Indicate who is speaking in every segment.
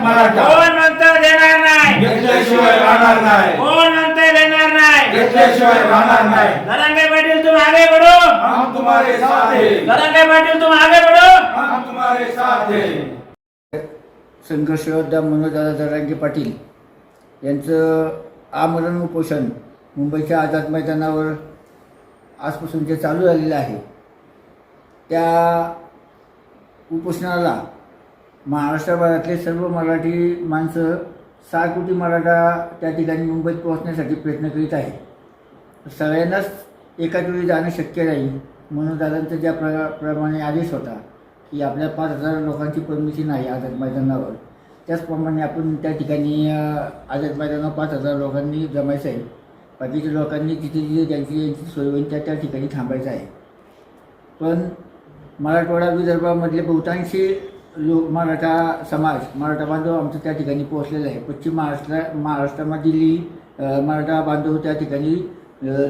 Speaker 1: कोण म्हणतं देणार नाही?
Speaker 2: घेतल्याशिवाय राहणार नाही.
Speaker 1: कोण म्हणतं देणार नाही?
Speaker 2: घेतल्याशिवाय राहणार नाही.
Speaker 1: धनंजय पाटील तुम आगे बढ़ो.
Speaker 2: हम तुम्हारे साथ हैं.
Speaker 1: धनंजय पाटील तुम आगे बढ़ो.
Speaker 2: हम तुम्हारे साथ हैं.
Speaker 3: संघर्ष योद्धा मनोजदादा जरांगे पाटील यांचं आमरण उपोषण मुंबईच्या आझाद मैदानावर आजपासून जे चालू झालेलं आहे त्या उपोषणाला महाराष्ट्रभरातले सर्व मराठी माणसं सहा कोटी मराठा त्या ठिकाणी मुंबईत पोहोचण्यासाठी प्रयत्न करीत आहे सगळ्यांनाच एकाच वेळी जाणं शक्य नाही म्हणून दादांचा ज्या प्र प्रमाणे आदेश होता की आपल्या पाच हजार लोकांची परमिशन आहे आझाद मैदानावर. त्याचप्रमाणे आपण त्या ठिकाणी आझाद मैदानावर पाच हजार लोकांनी जमायचं आहे. बाकीच्या लोकांनी जिथे जिथे त्यांची ज्यांची सोय होईल त्या त्या ठिकाणी थांबायचं आहे. पण मराठवाडा विदर्भामधले बहुतांशी लोक मराठा समाज मराठा बांधव आमचं त्या ठिकाणी पोहोचलेला आहे. पश्चिम महाराष्ट्र महाराष्ट्रामधील मराठा बांधव त्या ठिकाणी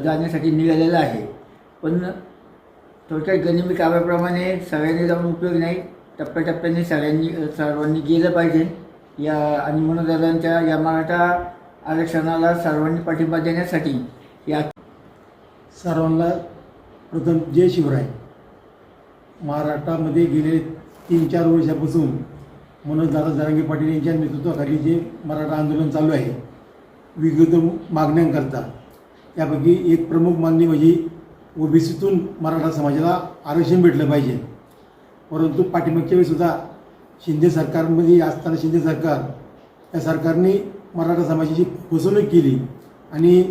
Speaker 3: जाण्यासाठी निघालेला आहे. पण थोडक्यात गनिमी काव्याप्रमाणे सगळ्यांनी जाऊन उपयोग नाही. टप्प्याटप्प्याने सगळ्यांनी सर्वांनी गेलं पाहिजे. या आणि मनोदादांच्या या मराठा आरक्षणाला सर्वांनी पाठिंबा देण्यासाठी या
Speaker 4: सर्वांना प्रथम जय शिवराय. महाराष्ट्रामध्ये गेले तीन चार वर्षापासून मनोजदादा जरांगे पाटील यांच्या नेतृत्वाखाली जे मराठा आंदोलन चालू आहे विविध मागण्यांकरता त्यापैकी एक प्रमुख मागणी म्हणजे ओबीसीतून मराठा समाजाला आरक्षण भेटलं पाहिजे. परंतु पाठीमागच्या वेळीसुद्धा शिंदे सरकारमध्ये असताना शिंदे सरकार या सरकारने मराठा समाजाची फसवणूक केली आणि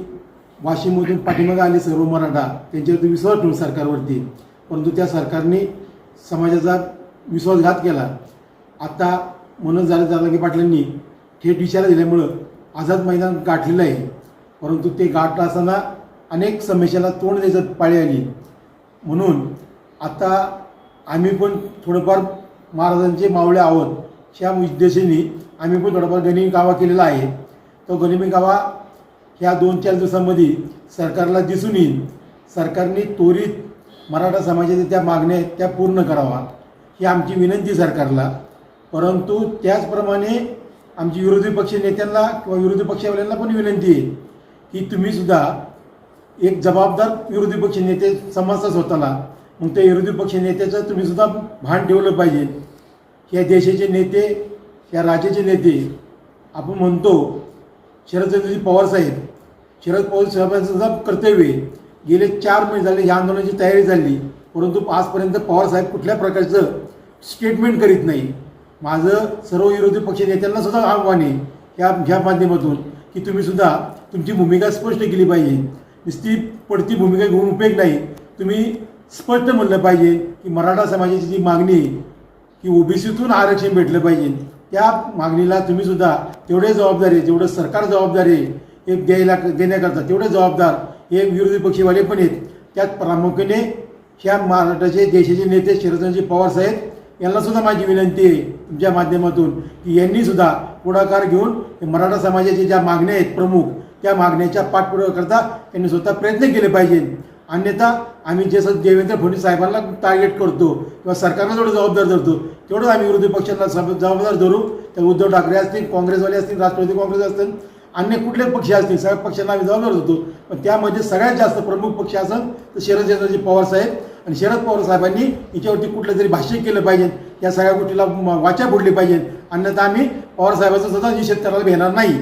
Speaker 4: वाशिममधून पाठीमागे आले सर्व मराठा त्यांच्यावरती विश्वास ठेवून सरकारवरती. परंतु त्या सरकारने समाजाचा विश्वासघात केला. आता मनोज झाले की पाटलांनी थेट विचार दिल्यामुळं आझाद मैदान गाठलेलं आहे. परंतु ते गाठलं असताना अनेक समस्याला तोंड द्यायचं पाळी आली. म्हणून आता आम्ही पण थोडंफार महाराजांचे मावळे आहोत. ह्या उद्देशाने आम्ही पण थोडंफार गणिमी गावा केलेला आहे. तो गणिमी गावा ह्या दोन चार दिवसांमध्ये सरकारला दिसून येईल. सरकारने त्वरित मराठा समाजाच्या त्या मागण्या आहेत त्या पूर्ण करावा ही आमची विनंती सरकारला. परंतु त्याचप्रमाणे आमची विरोधी पक्ष नेत्यांना किंवा विरोधी पक्षवाल्यांना पण विनंती आहे की तुम्हीसुद्धा एक जबाबदार विरोधी पक्ष नेते समजता स्वतःला मग त्या विरोधी पक्ष नेत्याचं तुम्ही सुद्धा भान ठेवलं पाहिजे. या देशाचे नेते या राज्याचे नेते आपण म्हणतो शरदचंद्रजी पवार साहेब शरद पवार साहेबांचं कर्तव्य गेले चार महिने झाले या आंदोलनाची तयारी झाली परंतु आजपर्यंत पवार साहेब कुठल्या प्रकारचं स्टेटमेंट करीत नाही. माझं सर्व विरोधी पक्ष नेत्यांना सुद्धा आव्हान आहे ह्या ह्या माध्यमातून की तुम्ही सुद्धा तुमची भूमिका स्पष्ट केली पाहिजे. नुसती पडती भूमिका घेऊन उपयोग नाही. तुम्ही स्पष्ट म्हणलं पाहिजे की मराठा समाजाची जी मागणी आहे की ओबीसीतून आरक्षण भेटलं पाहिजे त्या मागणीला तुम्ही सुद्धा तेवढे जबाबदार आहे जेवढं सरकार जबाबदार आहे हे द्यायला देण्याकरता तेवढे जबाबदार हे विरोधी पक्षीवाले पण आहेत. त्यात प्रामुख्याने ह्या महाराष्ट्राचे देशाचे नेते शरदचंद्रजी पवार साहेब यांना सुद्धा माझी विनंती आहे तुमच्या माध्यमातून की यांनी सुद्धा पुढाकार घेऊन मराठा समाजाच्या ज्या मागण्या आहेत प्रमुख त्या मागण्याच्या पाठपुराव्याकरता त्यांनी स्वतः प्रयत्न केले पाहिजे. अन्यथा आम्ही जसं देवेंद्र फडणवीस साहेबांना टार्गेट करतो किंवा सरकारला जेवढं जबाबदार धरतो तेवढंच आम्ही विरोधी पक्षांना सब- जबाबदार धरू. तर उद्धव ठाकरे असतील काँग्रेसवाले असतील राष्ट्रवादी काँग्रेस असतील अन्य कुठले पक्ष असतील सगळ्या पक्षांना आम्ही जबाबदार होतो पण त्यामध्ये सगळ्यात जास्त प्रमुख पक्ष असेल तर शरद चंद्रजी पवार साहेब. आणि शरद पवार साहेबांनी याच्यावरती कुठलं तरी भाष्य केलं पाहिजे. या सगळ्या गोष्टीला वाचा फोडली पाहिजे अन्यथा आम्ही पवार साहेबांचा सुद्धा निषेध करायला भेणार नाही.